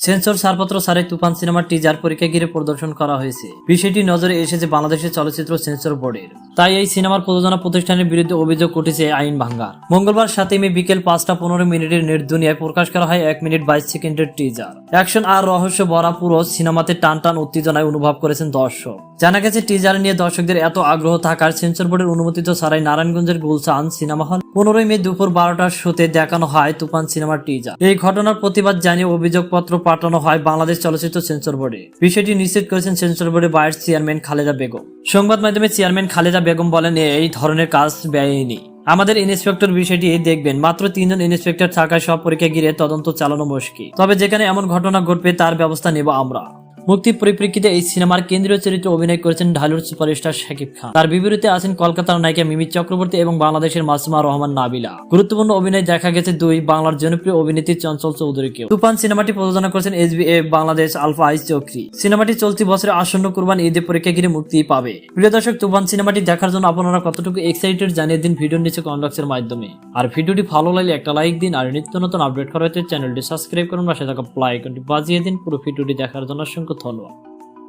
Sensor, ছাড়পত্র সারে তুফান সিনেমার টিজার পরীক্ষা ঘিরে প্রদর্শন করা হয়েছে। বিষয়টি নজরে এসেছে বাংলাদেশের চলচ্চিত্র সেন্সর বোর্ডের। তাই এই সিনেমার প্রযোজনা প্রতিষ্ঠানের বিরুদ্ধে অভিযোগ উঠেছে আইন ভাঙ্গার। মঙ্গলবার সাতই মে বিকেল পাঁচটা পনেরো মিনিটের নেট দুনিয়ায় প্রকাশ করা হয় এক মিনিট বাইশ সেকেন্ডের টিজার অ্যাকশন আর রহস্য ভরা পুরো সিনেমাতে টান টান উত্তেজনায় অনুভব করেছেন দর্শক। জানা গেছে টিজার নিয়ে দর্শকদের এত আগ্রহ থাকার সেন্সর বোর্ডের অনুমোদিত ছাড়াই নারায়ণগঞ্জের গুলশান সিনেমা হল পনেরোই মে দুপুর বারোটার শোতে দেখানো হয় তুফান সিনেমার টিজার এই ঘটনার প্রতিবাদ জানিয়ে অভিযোগপত্র পাঠানো হয় বাংলাদেশ চলচ্চিত্র সেন্সর বোর্ডে বিষয়টি নিশ্চিত করেছেন সেন্সর বোর্ডের ভাইস চেয়ারম্যান খালেদা বেগম। সংবাদ মাধ্যমে চেয়ারম্যান খালেদা বেগম বলেন, এই ধরনের কাজ ব্যয়নি আমাদের ইন্সপেক্টর বিষয়টি দেখবেন। মাত্র তিনজন ইন্সপেক্টর থাকায় সব পরীক্ষা ঘিরে তদন্ত চালানো মুশকিল। তবে যেখানে এমন ঘটনা ঘটবে, তার ব্যবস্থা নেব আমরা। মুক্তির পরিপ্রেক্ষিতে এই সিনেমার কেন্দ্রীয় চরিত্রে অভিনয় করেছেন ঢালুর সুপারস্টার শাকিব খান। তার বিপরীতে আছেন কলকাতার নায়িকা মিমি চক্রবর্তী এবং বাংলাদেশের মাসুমা রহমান নাবিলা। গুরুত্বপূর্ণ অভিনয় দেখা গেছে দুই বাংলার জনপ্রিয় অভিনেত্রী চঞ্চল চৌধুরীকেও। তুফান সিনেমাটি প্রযোজনা করেছেন এস বাংলাদেশ আলফা আইস চক্রী সিনেমাটি চলতি বছরে আসন্ন কুরবান ঈদে পরীক্ষা ঘিরে মুক্তি পাবে। প্রিয় দর্শক, তুফান সিনেমাটি দেখার জন্য আপনারা কতটুকু এক্সাইটেড জানিয়ে দিন ভিডিওর নিচে কমেন্ট মাধ্যমে। আর ভিডিওটি ভালো লাগলে একটা লাইক দিন আর নিত্য নতুন আপডেট করা হচ্ছে চ্যানেলটি সাবস্ক্রাইব করুন বা সেটা প্লাই বাজিয়ে দিন। পুরো ভিডিওটি দেখার জন্য অসংখ্য 的陀螺。